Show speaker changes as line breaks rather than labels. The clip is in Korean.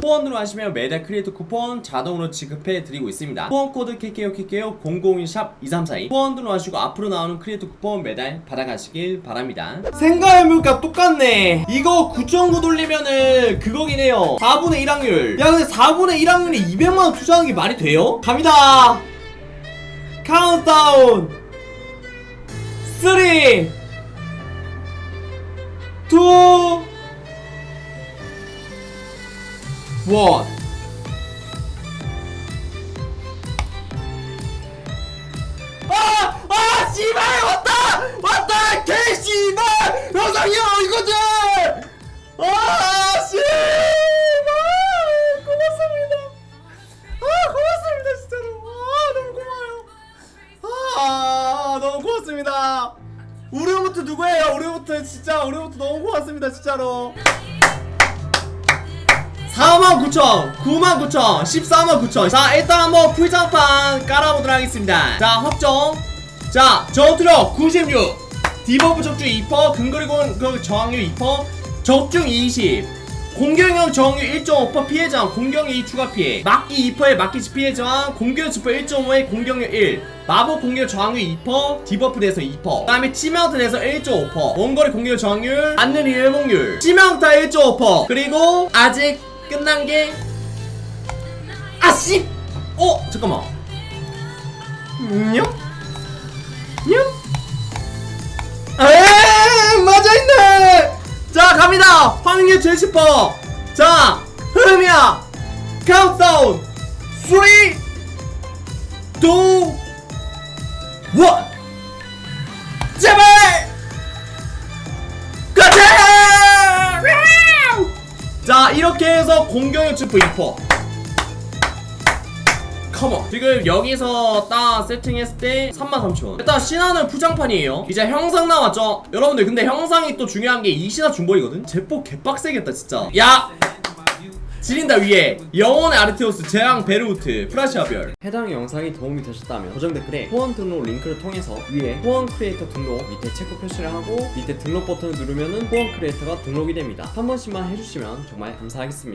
후원으로 하시면 매달 크리에이터 쿠폰 자동으로 지급해 드리고 있습니다. 후원 코드 KKO KKO 001 샵 2342 후원으로 하시고 앞으로 나오는 크리에이터 쿠폰 매달 받아가시길 바랍니다. 생각해보니까 똑같네. 이거 9.9 돌리면은 그거긴 해요. 4분의 1 확률. 야 근데 4분의 1 확률에 200만원 투자하는 게 말이 돼요? 갑니다. 카운트다운 3 2 원. 아! 아! 씨발! 왔다! 왔다! 개씨발! 영상이야 이거지! 아! 씨발! 고맙습니다. 아! 고맙습니다 진짜로. 아! 너무 고마워요. 아! 너무 고맙습니다. 우리 로부터 누구예요? 우리 로부터 진짜 우리 로부터 너무 고맙습니다 진짜로. 49,000, 99,000, 149,000. 자, 일단 한번 풀장판 깔아보도록 하겠습니다. 자, 확정. 자, 전투력 96, 디버프 적중 2%, 근거리공 그 저항률 2%, 적중 20, 공격형 저항률 1.5%, 피해 저항, 공격 2 추가 피해, 막기 2%에 막기 시 피해 저항, 공격 지표 1.5에 공격력 1, 마법 공격 저항률 2%, 디버프 돼서 2%, 그 다음에 치명타 돼서 1.5%, 원거리 공격 저항률, 안는 일목률, 치명타 1.5%, 그리고 아직 끝난 게 아씨! 어 잠깐만. 냐? 냐? 에이 맞아 있네. 자 갑니다. 확률 70%. 자 흐름이야. 카운트다운 3 2 1 이렇게 해서 공격력 주프 2%. 컴온 지금 여기서 딱 세팅했을 때 33,000원. 일단 신화는 부장판이에요. 이제 형상 나왔죠? 여러분들 근데 형상이 또 중요한 게 이 신화 중벌이거든? 제폭 개빡세겠다 진짜. 야 지린다 위에 영혼의 아르테오스 재앙 베르우트 프라시아별 해당 영상이 도움이 되셨다면 고정 댓글에 후원 등록 링크를 통해서 위에 후원 크리에이터 등록 밑에 체크 표시를 하고 밑에 등록 버튼을 누르면은 후원 크리에이터가 등록이 됩니다. 한 번씩만 해주시면 정말 감사하겠습니다